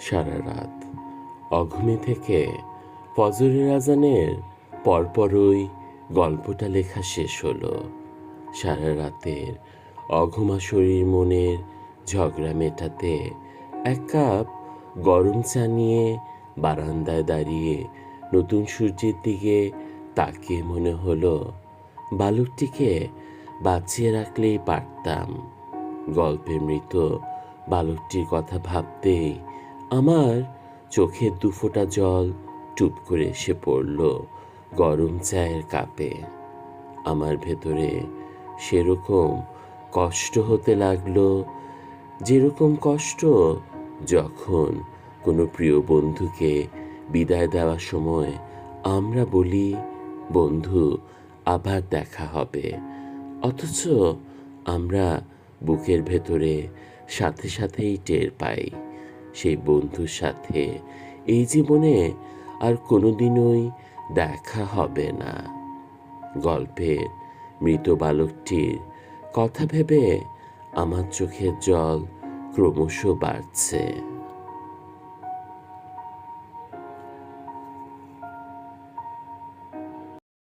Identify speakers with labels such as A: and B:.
A: সারা রাত। অঘুমে থেকে ফজরের আজানের পরপরই গল্পটা লেখা শেষ হলো। সারা রাতের অঘুমা শরীর মনের ঝগড়া মেটাতে এক কাপ গরম চা নিয়ে বারান্দায় দাঁড়িয়ে নতুন সূর্যের দিকে তাকিয়ে মনে হলো, বালকটিকে বাঁচিয়ে রাখলেই পারতাম। গল্পে মৃত বালকটির কথা ভাবতেই আমার চোখের দুফোঁটা জল টুপ করে এসে পড়ল গরম চায়ের কাপে। আমার ভেতরে সেরকম কষ্ট হতে লাগল, যেরকম কষ্ট যখন কোনো প্রিয় বন্ধুকে বিদায় দেওয়ার সময় আমরা বলি, বন্ধু, আবার দেখা হবে। অথচ আমরা বুকের ভেতরে সাথে সাথেই টের পাই। সেই বন্ধুর সাথে। এই জীবনে আর কোনোদিনই দেখা হবে না। গল্পের মৃত বালকটির কথা ভেবে আমার চোখের জল ক্রমশ বাড়ছে।